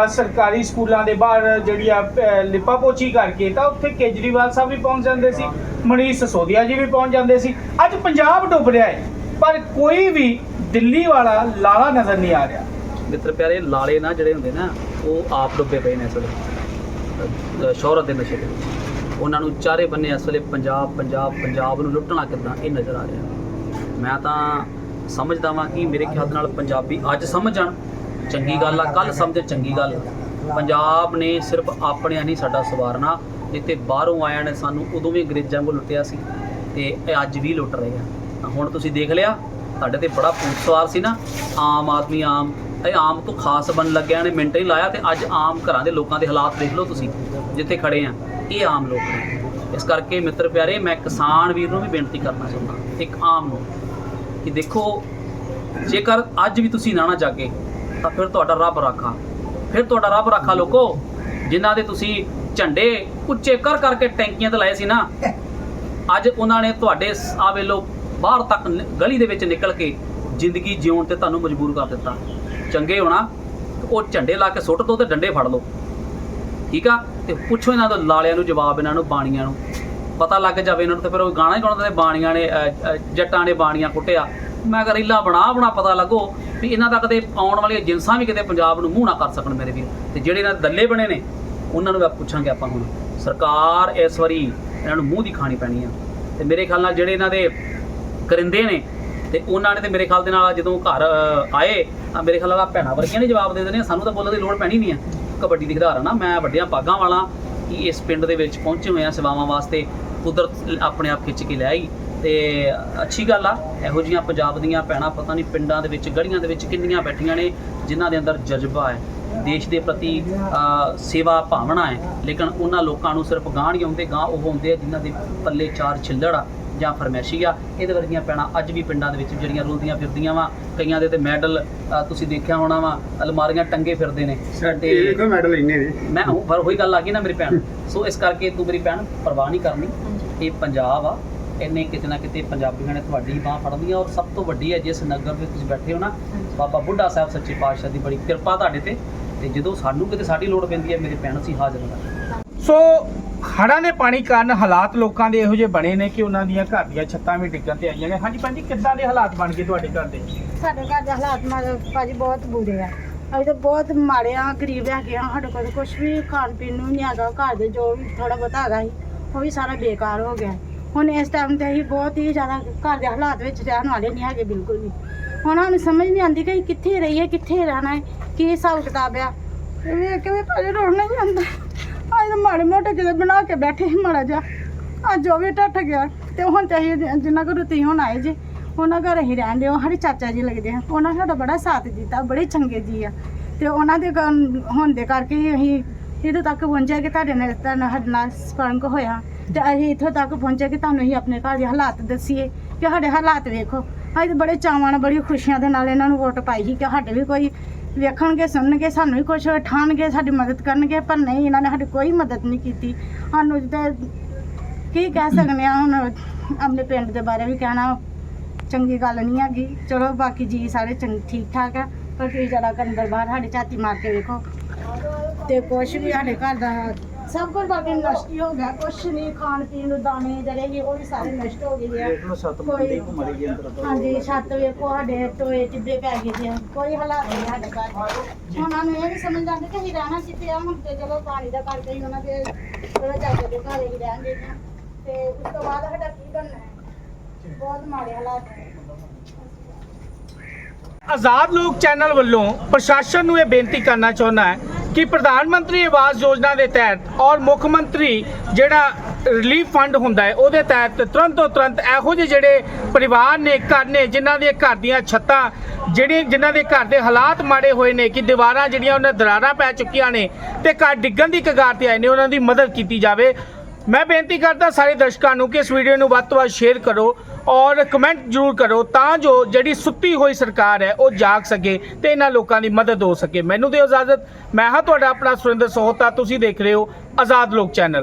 ਸਰਕਾਰੀ ਸਕੂਲਾਂ ਦੇ ਬਾਹਰ ਜਿਹੜੀ ਆ ਲਿਪਾ ਪੋਚੀ ਕਰਕੇ ਤਾਂ ਉੱਥੇ ਕੇਜਰੀਵਾਲ ਸਾਹਿਬ ਵੀ ਪਹੁੰਚ ਜਾਂਦੇ ਸੀ, ਮਨੀਸ਼ ਸਸੋਦੀਆ ਜੀ ਵੀ ਪਹੁੰਚ ਜਾਂਦੇ ਸੀ। ਅੱਜ ਪੰਜਾਬ ਡੁੱਬ ਰਿਹਾ ਹੈ, ਪਰ ਕੋਈ ਵੀ ਦਿੱਲੀ ਵਾਲਾ ਲਾਲਾ ਨਜ਼ਰ ਨਹੀਂ ਆ ਰਿਹਾ। ਮਿੱਤਰ ਪਿਆਰੇ, ਲਾਲੇ ਨਾ ਜਿਹੜੇ ਹੁੰਦੇ ਨਾ, ਉਹ ਆਪ ਡੁੱਬੇ ਪਏ ਨੇ ਇਸ ਵੇਲੇ। ਸ਼ੌਹਰਤ ਦੇ ਨਸ਼ੇ ਦੇ ਵਿੱਚ। ਉਹਨਾਂ ਨੂੰ ਚਾਰੇ ਬੰਨੇ ਇਸ ਵੇਲੇ ਪੰਜਾਬ ਪੰਜਾਬ ਪੰਜਾਬ ਨੂੰ ਲੁੱਟਣਾ ਕਿੱਦਾਂ, ਇਹ ਨਜ਼ਰ ਆ ਰਿਹਾ। ਮੈਂ ਤਾਂ ਸਮਝਦਾ ਵਾਂ ਕਿ ਮੇਰੇ ਖਿਆਲ ਨਾਲ ਪੰਜਾਬੀ ਅੱਜ ਸਮਝਣ ਚੰਗੀ ਗੱਲ ਆ ਕੱਲ ਸਮਝੇ, ਚੰਗੀ ਗੱਲ ਪੰਜਾਬ ਨੇ ਸਿਰਫ ਆਪਣਿਆਂ ਨਹੀਂ ਸਾਡਾ ਸਵਾਰਨਾ ਜਿੱਤੇ ਬਾਹਰੋਂ ਆਇਆਂ ਨੇ ਸਾਨੂੰ ਉਦੋਂ ਵੀ ਅੰਗਰੇਜ਼ਾਂ ਕੋਲ ਲੁੱਟਿਆ ਸੀ ਤੇ ਅੱਜ ਵੀ ਲੁੱਟ ਰਹੇ ਆ। ਹੁਣ ਤੁਸੀਂ ਦੇਖ ਲਿਆ, ਤੁਹਾਡੇ ਤੇ ਬੜਾ ਭੂਤ ਸਵਾਰ ਸੀ ਨਾ। ਆਮ ਆਦਮੀ ਆਮ, ਇਹ ਆਮ ਤੋਂ ਖਾਸ ਬਣ ਲੱਗਿਆ ਨੇ, ਮਿੰਟ ਹੀ ਲਾਇਆ ਤੇ ਅੱਜ ਆਮ ਘਰਾਂ ਦੇ ਲੋਕਾਂ ਦੇ ਹਾਲਾਤ ਦੇਖ ਲਓ ਤੁਸੀਂ, ਜਿੱਥੇ ਖੜੇ ਆ। ਇਹ ਆਮ ਲੋਕ ਨੇ। ਇਸ ਕਰਕੇ ਮਿੱਤਰ ਪਿਆਰੇ, ਮੈਂ ਕਿਸਾਨ ਵੀਰ ਨੂੰ ਵੀ ਬੇਨਤੀ ਕਰਨਾ ਚਾਹੁੰਦਾ। ਇੱਕ ਆਮ ਨੂੰ ਕਿ ਦੇਖੋ, ਜੇਕਰ ਅੱਜ ਵੀ ਤੁਸੀਂ ਨਾ ਜਾਗੇ, ਤਾਂ ਫਿਰ ਤੁਹਾਡਾ ਰੱਬ ਰਾਖਾ। ਫਿਰ ਤੁਹਾਡਾ ਰੱਬ ਰਾਖਾ ਲੋਕੋ, ਜਿਨ੍ਹਾਂ ਦੇ ਤੁਸੀਂ ਝੰਡੇ ਉੱਚੇ ਕਰ ਕਰਕੇ ਟੈਂਕੀਆਂ ਤੇ ਲਾਏ ਸੀ ਨਾ, ਅੱਜ ਉਹਨਾਂ ਨੇ ਤੁਹਾਡੇ ਆ ਵੇਲੋ ਬਾਹਰ ਤੱਕ ਗਲੀ ਦੇ ਵਿੱਚ ਨਿਕਲ ਕੇ ਜ਼ਿੰਦਗੀ ਜਿਉਣ ਤੇ ਤੁਹਾਨੂੰ ਮਜਬੂਰ ਕਰ ਦਿੱਤਾ। ਚੰਗੇ ਹੋਣਾ, ਉਹ ਝੰਡੇ ਲਾ ਕੇ ਸੁੱਟ ਦੋ ਤੇ ਡੰਡੇ ਫੜ ਲਓ। ਠੀਕ ਆ? ਤੇ ਪੁੱਛੋ ਇਹਨਾਂ ਤੋਂ ਲਾਲਿਆਂ ਨੂੰ, ਜਵਾਬ ਇਹਨਾਂ ਨੂੰ, ਬਾਣੀਆਂ ਨੂੰ। ਪਤਾ ਲੱਗ ਜਾਵੇ ਇਹਨਾਂ ਨੂੰ ਤੇ ਫਿਰ ਉਹ ਗਾਣਾ ਹੀ ਗਾਉਂਦੇ ਨੇ, ਬਾਣੀਆਂ ਨੇ ਜੱਟਾਂ ਨੇ ਬਾਣੀਆਂ ਕੁੱਟਿਆ। ਮੈਂ ਕਿਹਾ ਰੀਲਾ ਬਣਾ ਬਣਾ ਪਤਾ ਲੱਗੋ ਵੀ ਇਹਨਾਂ ਤੱਕ ਦੇ ਆਉਣ ਵਾਲੀਆਂ ਜਿੰਸਾਂ ਵੀ ਕਿਤੇ ਪੰਜਾਬ ਨੂੰ ਮੂੰਹ ਨਾ ਕਰ ਸਕਣ ਮੇਰੇ ਵੀਰ। ਤੇ ਜਿਹੜੇ ਇਹਨਾਂ ਦੇ ਦੱਲੇ ਬਣੇ ਨੇ, ਉਹਨਾਂ ਨੂੰ ਪੁੱਛਾਂਗੇ ਆਪਾਂ ਹੁਣ। ਸਰਕਾਰ ਇਸ ਵਾਰੀ ਇਹਨਾਂ ਨੂੰ ਮੂੰਹ ਦੀ ਖਾਣੀ ਪੈਣੀ ਆ। ਤੇ ਮੇਰੇ ਖਿਆਲ ਨਾਲ ਜਿਹੜੇ ਇਹਨਾਂ ਦੇ ਕਰਿੰਦੇ ਨੇ, ਤੇ ਉਹਨਾਂ ਨੇ ਤੇ ਮੇਰੇ ਖਿਆਲ ਦੇ ਨਾਲ ਜਦੋਂ ਘਰ ਆਏ, ਤਾਂ ਮੇਰੇ ਖਿਆਲ ਨਾਲ ਆਹ ਭੈਣਾਂ ਵਰਗੀਆਂ ਨੇ ਜਵਾਬ ਦੇ ਦੇਣੇ ਸਾਨੂੰ ਤਾਂ ਬੋਲਣ ਦੀ ਲੋੜ ਪੈਣੀ ਨਹੀਂ ਆ। ਕਬੱਡੀ ਦੀ ਖਿਡਾਰਨ ਆ। ਮੈਂ ਵੱਡਿਆਂ ਪਾਗਾਂ ਵਾਲਾ ਕਿ ਇਸ ਪਿੰਡ ਦੇ ਵਿੱਚ ਪਹੁੰਚੇ ਹੋਏ ਆ ਸੇਵਾਵਾਂ ਵਾਸਤੇ। ਕੁਦਰਤ ਆਪਣੇ ਆਪ ਖਿੱਚ ਕੇ ਲੈ ਆਈ। ਤੇ ਅੱਛੀ ਗੱਲ ਆ, ਇਹੋ ਜੀਆਂ ਪੰਜਾਬ ਦੀਆਂ ਭੈਣਾਂ ਪਤਾ ਨਹੀਂ ਪਿੰਡਾਂ ਦੇ ਵਿੱਚ ਗੜੀਆਂ ਦੇ ਵਿੱਚ ਕਿੰਨੀਆਂ ਬੈਠੀਆਂ ਨੇ, ਜਿਨ੍ਹਾਂ ਦੇ ਅੰਦਰ ਜਜ਼ਬਾ ਹੈ। ਦੇਸ਼ ਦੇ ਪ੍ਰਤੀ ਸੇਵਾ ਭਾਵਨਾ ਹੈ। ਲੇਕਿਨ ਉਹਨਾਂ ਲੋਕਾਂ ਨੂੰ ਸਿਰਫ ਗਾਂਹ ਨਹੀਂ ਆਉਂਦੇ, ਗਾਂਹ ਉਹ ਹੁੰਦੇ ਆ ਜਿਨ੍ਹਾਂ ਦੇ ਪੱਲੇ ਚਾਰ ਛਿੱਲੜ ਆ। ਜਾਂ ਫਰਮੈਸ਼ੀ ਆ ਇਹਦੇ ਵਰਗੀਆਂ ਪੈਣਾ ਅੱਜ ਵੀ ਪਿੰਡਾਂ ਦੇ ਵਿੱਚ ਜਿਹੜੀਆਂ ਰੁਲਦੀਆਂ ਫਿਰਦੀਆਂ ਵਾ ਕਈਆਂ ਦੇ ਤੇ ਮੈਡਲ ਤੁਸੀਂ ਦੇਖਿਆ ਹੋਣਾ ਵਾ ਅਲਮਾਰੀਆਂ ਟੰਗੇ ਫਿਰਦੇ ਨੇ। ਤੇ ਮੈਡਲ ਇੰਨੇ ਨੇ। ਮੈਂ ਉਹ ਪਰ ਉਹੀ ਗੱਲ ਆ ਗਈ ਨਾ ਮੇਰੀ ਭੈਣ। ਸੋ ਇਸ ਕਰਕੇ ਤੂੰ ਮੇਰੀ ਭੈਣ ਪਰਵਾਹ ਨਹੀਂ ਕਰਨੀ। ਇਹ ਪੰਜਾਬ ਆ ਇੰਨੇ ਕਿਤੇ ਨਾ ਕਿਤੇ ਪੰਜਾਬੀਆਂ ਨੇ ਤੁਹਾਡੀ ਬਾਹ ਫੜਨੀ ਆ ਔਰ ਸਭ ਤੋਂ ਵੱਡੀ ਹੈ ਜਿਸ ਨਗਰ ਵਿੱਚ ਤੁਸੀਂ ਬੈਠੇ ਹੋ ਨਾ ਬਾਬਾ ਬੁੱਢਾ ਸਾਹਿਬ ਸੱਚੇ ਪਾਤਸ਼ਾਹ ਦੀ ਬੜੀ ਕਿਰਪਾ ਤੁਹਾਡੇ ਤੇ ਤੇ ਜਦੋਂ ਸਾਨੂੰ ਕਿਤੇ ਸਾਡੀ ਲੋੜ ਪੈਂਦੀ ਹੈ ਮੇਰੇ ਭੈਣ ਅਸੀਂ ਹਾਜ਼ਰ ਹਾਂ। ਸੋ ਹੜ੍ਹਾਂ ਦੇ ਪਾਣੀ ਕਾਰਨ ਹਾਲਾਤ ਲੋਕਾਂ ਦੇ ਇਹੋ ਜਿਹੇ ਬਣੇ ਨੇ ਕਿ ਉਹਨਾਂ ਦੀਆਂ ਘਰ ਦੀਆਂ ਛੱਤਾਂ ਵੀ ਡਿੱਗਣ ਤੇ ਆਈਆਂ ਨੇ। ਹਾਂਜੀ ਭੈਣ ਕਿੱਦਾਂ ਦੇ ਹਾਲਾਤ ਬਣ ਗਏ ਤੁਹਾਡੇ ਘਰ ਦੇ? ਸਾਡੇ ਘਰ ਦੇ ਹਾਲਾਤ ਮਾਰੇ ਭਾਜੀ ਬਹੁਤ ਬੁਰੇ ਆ। ਅਸੀਂ ਤਾਂ ਬਹੁਤ ਮਾੜੇ ਆ, ਗਰੀਬ ਹੈਗੇ ਆ, ਸਾਡੇ ਕੋਲ ਕੁਝ ਵੀ ਖਾਣ ਪੀਣ ਨੂੰ ਨਹੀਂ ਹੈਗਾ, ਘਰ ਦੇ ਜੋ ਵੀ ਥੋੜਾ ਬਹੁਤਾ ਹੈਗਾ ਸੀ, ਉਹ ਵੀ ਸਾਰਾ ਬੇਕਾਰ ਹੋ ਗਿਆ। ਹੁਣ ਇਸ ਟਾਈਮ ਤੇ ਅਸੀਂ ਬਹੁਤ ਹੀ ਜ਼ਿਆਦਾ ਘਰ ਦੇ ਹਾਲਾਤ ਵਿੱਚ ਰਹਿਣ ਵਾਲੇ ਨਹੀਂ ਹੈਗੇ ਬਿਲਕੁਲ ਵੀ। ਹੁਣ ਸਾਨੂੰ ਸਮਝ ਨਹੀਂ ਆਉਂਦੀ ਕਿ ਅਸੀਂ ਕਿੱਥੇ ਰਹੀਏ, ਕਿੱਥੇ ਰਹਿਣਾ ਹੈ, ਕੀ ਹਿਸਾਬ ਕਿਤਾਬ ਆ। ਇਹ ਵੇਖ ਭਾਜੀ ਰੋਣਾ ਨਹੀਂ ਆਉਂਦਾ। ਅੱਜ ਮਾੜੇ ਮੋਟੇ ਕਿਤੇ ਬਣਾ ਕੇ ਬੈਠੇ ਸੀ ਮਾੜਾ ਜਿਹਾ। ਅੱਜ ਉਹ ਵੀ ਟੱਟ ਗਿਆ, ਤੇ ਹੁਣ ਤੇ ਅਸੀਂ ਜਿੰਨਾ ਘਰ ਤੁਸੀਂ ਹੁਣ ਆਏ ਜੇ, ਉਹਨਾਂ ਘਰ ਅਸੀਂ ਰਹਿਣ ਦਿਓ, ਸਾਡੇ ਚਾਚਾ ਜੀ ਲੱਗਦੇ ਆ। ਉਹਨਾਂ ਨੇ ਸਾਡਾ ਬੜਾ ਸਾਥ ਦਿੱਤਾ, ਬੜੇ ਚੰਗੇ ਜੀ ਆ। ਤੇ ਉਹਨਾਂ ਦੇ ਗਨ- ਹੋਣ ਦੇ ਕਰਕੇ ਹੀ ਅਸੀਂ ਇੱਥੋਂ ਤੱਕ ਪਹੁੰਚਿਆ ਕਿ ਤੁਹਾਡੇ ਨਾਲ ਤੁਹਾਨੂੰ ਸਾਡੇ ਨਾਲ ਸੰਪਰਕ ਹੋਇਆ। ਤੇ ਅਸੀਂ ਇੱਥੋਂ ਤੱਕ ਪਹੁੰਚੇ ਕਿ ਤੁਹਾਨੂੰ ਅਸੀਂ ਆਪਣੇ ਘਰ ਦੇ ਹਾਲਾਤ ਦੱਸੀਏ, ਕਿ ਸਾਡੇ ਹਾਲਾਤ ਵੇਖੋ। ਅਸੀਂ ਤਾਂ ਬੜੇ ਚਾਵਾਂ ਨਾਲ ਬੜੀ ਖੁਸ਼ੀਆਂ ਦੇ ਨਾਲ ਇਹਨਾਂ ਨੂੰ ਵੋਟ ਪਾਈ ਸੀ ਕਿ ਸਾਡੇ ਵੀ ਕੋਈ ਵੇਖਣਗੇ, ਸੁਣਨਗੇ, ਸਾਨੂੰ ਵੀ ਕੁਝ ਠਾਣਗੇ ਸਾਡੀ ਮਦਦ ਕਰਨਗੇ, ਪਰ ਨਹੀਂ, ਇਹਨਾਂ ਨੇ ਸਾਡੀ ਕੋਈ ਮਦਦ ਨਹੀਂ ਕੀਤੀ। ਸਾਨੂੰ ਤੇ ਕੀ ਕਹਿ ਸਕਦੇ ਆ ਹੁਣ ਆਪਣੇ ਪਿੰਡ ਦੇ ਬਾਰੇ ਵੀ ਕਹਿਣਾ ਚੰਗੀ ਗੱਲ ਨਹੀਂ ਹੈਗੀ। ਚਲੋ, ਬਾਕੀ ਜੀ ਸਾਰੇ ਚੰਗ ਠੀਕ ਠਾਕ ਆ। ਪਰ ਤੁਸੀਂ ਜਰਾ ਕੁ ਅੰਦਰ ਬਾਹਰ, ਸਾਡੇ ਝਾਤੀ ਮਾਰ ਕੇ ਵੇਖੋ। ਤੇ ਕੁਛ ਵੀ ਸਾਡੇ ਘਰ ਦਾ ਸਭ ਕੁਝ ਬਾਕੀ ਨਸ਼ਟ ਹੀ ਹੋ ਗਿਆ ਕੁਛ ਨਹੀਂ ਖਾਣ ਪੀਣ ਨੂੰ ਦਾਣੇ ਜਿਹੜੇ ਸੀ ਉਹ ਵੀ ਸਾਰੇ ਨਸ਼ਟ ਹੋ ਗਏ ਆ। ਕੋਈ ਹਾਂਜੀ ਛੱਤ ਵੇਖੋ ਸਾਡੇ ਟੋਏ ਟਿੱਬੇ ਪੈ ਗਏ ਆ ਕੋਈ ਹਾਲਾਤ ਨਹੀਂ ਸਾਡੇ ਘਰ। ਹੁਣ ਉਹਨਾਂ ਨੂੰ ਇਹ ਵੀ ਸਮਝ ਆਉਂਦੇ ਕਿ ਅਸੀਂ ਰਹਿਣਾ ਕਿੱਥੇ ਆ ਹੁਣ ਤੇ ਚਲੋ ਪਾਣੀ ਦਾ ਕਰਕੇ ਹੀ ਉਹਨਾਂ ਦੇ ਥੋੜਾ ਚਾਚਾ ਦੇ ਘਰ ਹੀ ਰਹਿਣਗੇ ਤੇ ਉਸ ਤੋਂ ਬਾਅਦ ਸਾਡਾ ਕੀ ਬਣਨਾ ਹੈ? ਬਹੁਤ ਮਾੜੇ ਹਾਲਾਤ ਆਜ਼ਾਦ ਲੋਕ ਚੈਨਲ ਵੱਲੋਂ ਪ੍ਰਸ਼ਾਸਨ ਨੂੰ ਇਹ ਬੇਨਤੀ ਕਰਨਾ ਚਾਹੁੰਦਾ ਹੈ ਕਿ ਪ੍ਰਧਾਨ ਮੰਤਰੀ ਆਵਾਸ ਯੋਜਨਾ ਦੇ ਤਹਿਤ ਔਰ ਮੁੱਖ ਮੰਤਰੀ ਜਿਹੜਾ ਰਿਲੀਫ ਫੰਡ ਹੁੰਦਾ ਹੈ, ਉਹਦੇ ਤਹਿਤ ਤੁਰੰਤ ਤੁਰੰਤ ਇਹੋ ਜਿਹੇ ਜਿਹੜੇ ਪਰਿਵਾਰ ਨੇ, ਘਰ ਨੇ, ਜਿਨ੍ਹਾਂ ਦੇ ਘਰ ਦੀਆਂ ਛੱਤਾਂ, ਜਿਹੜੇ, ਜਿਨ੍ਹਾਂ ਦੇ ਘਰ ਦੇ ਹਾਲਾਤ ਮਾੜੇ ਹੋਏ ਨੇ ਕਿ ਦੀਵਾਰਾਂ ਜਿਹੜੀਆਂ ਉਹਨਾਂ ਦਰਾਰਾਂ ਪੈ ਚੁੱਕੀਆਂ ਨੇ ਤੇ ਘਰ ਡਿੱਗਣ ਦੀ ਕਗਾਰ ਤੇ ਆਏ ਨੇ, ਉਹਨਾਂ ਦੀ ਮਦਦ ਕੀਤੀ ਜਾਵੇ। ਮੈਂ ਬੇਨਤੀ ਕਰਦਾ ਸਾਰੇ ਦਰਸ਼ਕਾਂ ਨੂੰ ਕਿ ਇਸ ਵੀਡੀਓ ਨੂੰ ਵੱਧ ਤੋਂ ਵੱਧ ਸ਼ੇਅਰ ਕਰੋ ਔਰ ਕਮੈਂਟ ਜ਼ਰੂਰ ਕਰੋ ਤਾਂ ਜੋ ਜਿਹੜੀ ਸੁੱਤੀ ਹੋਈ ਸਰਕਾਰ ਹੈ ਉਹ ਜਾਗ ਸਕੇ ਤੇ ਇਹਨਾਂ ਲੋਕਾਂ ਦੀ ਮਦਦ ਹੋ ਸਕੇ। ਮੈਨੂੰ ਦਿਓ ਇਜਾਜ਼ਤ। ਮੈਂ ਹਾਂ ਤੁਹਾਡਾ ਆਪਣਾ ਸੁਰਿੰਦਰ ਸੋਹਤਾ। ਤੁਸੀਂ ਦੇਖ ਰਹੇ ਹੋ ਆਜ਼ਾਦ ਲੋਕ ਚੈਨਲ।